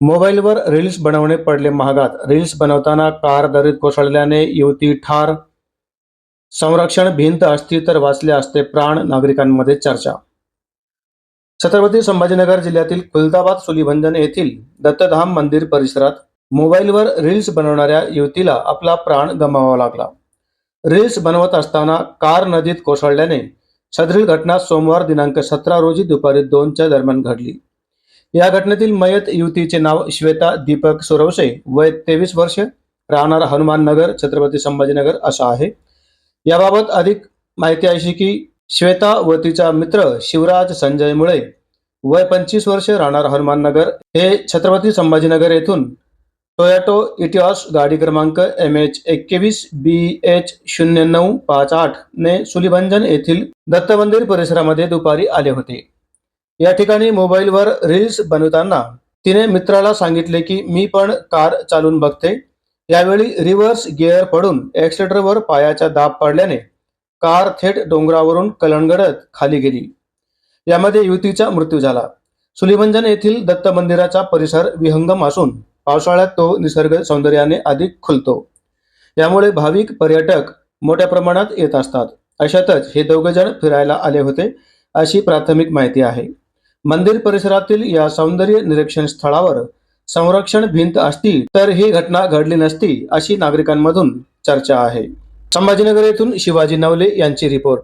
मोबाईलवर रील्स बनवणे पडले महागात. रील्स बनवताना कार दरीत कोसळल्याने युवती ठार संरक्षण भिंत असती तर वाचले असते प्राण नागरिकांमध्ये चर्चा. छत्रपती संभाजीनगर जिल्ह्यातील खुलदाबाद सुलीभंजन येथील दत्तधाम मंदिर परिसरात मोबाईलवर रील्स बनवणाऱ्या युवतीला आपला प्राण गमावा लागला. रील्स बनवत असताना कार नदीत कोसळल्याने सदरील घटना सोमवार दिनांक सतरा रोजी दुपारी दोनच्या दरम्यान घडली. या घटनेतील मयत युवतीचे नाव श्वेता दीपक सुरवसे वय तेवीस वर्ष राहणार हनुमान नगर छत्रपती संभाजीनगर असा आहे. याबाबत अधिक माहिती अशी की श्वेता व तिचा मित्र शिवराज संजय मुळे वय पंचवीस वर्ष राहणार हनुमान नगर हे छत्रपती संभाजीनगर येथून टोयॅटो इटिऑस गाडी क्रमांक एम एच एकवीस बी एच शून्य नऊ पाच आठ ने सुलिभंजन येथील दत्त मंदिर परिसरामध्ये दुपारी आले होते. या ठिकाणी मोबाईलवर रील्स बनवताना तिने मित्राला सांगितले की मी पण कार चालून बघते. यावेळी रिव्हर्स गिअर पडून ॲक्सिलेटरवर पायाचा दाब पडल्याने कार थेट डोंगरावरून कलंगडत खाली गेली. यामध्ये युवतीचा मृत्यू झाला. सुलिभंजन येथील दत्त मंदिराचा परिसर विहंगम असून पावसाळ्यात तो निसर्ग सौंदर्याने अधिक खुलतो. यामुळे भाविक पर्यटक मोठ्या प्रमाणात येत असतात. अशातच हे दोघेजण फिरायला आले होते अशी प्राथमिक माहिती आहे. मंदिर परिसरातील या सौंदर्य निरीक्षण स्थळावर संरक्षण भिंत असती तर ही घटना घडली नसती अशी नागरिकांमधून चर्चा आहे. संभाजीनगर येथून शिवाजी नवले यांची report.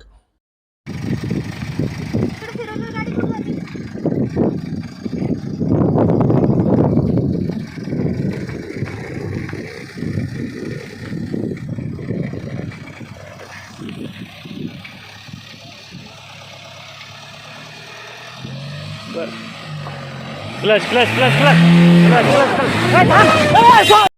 Flash, flash, flash, flash. Flash, flash, flash.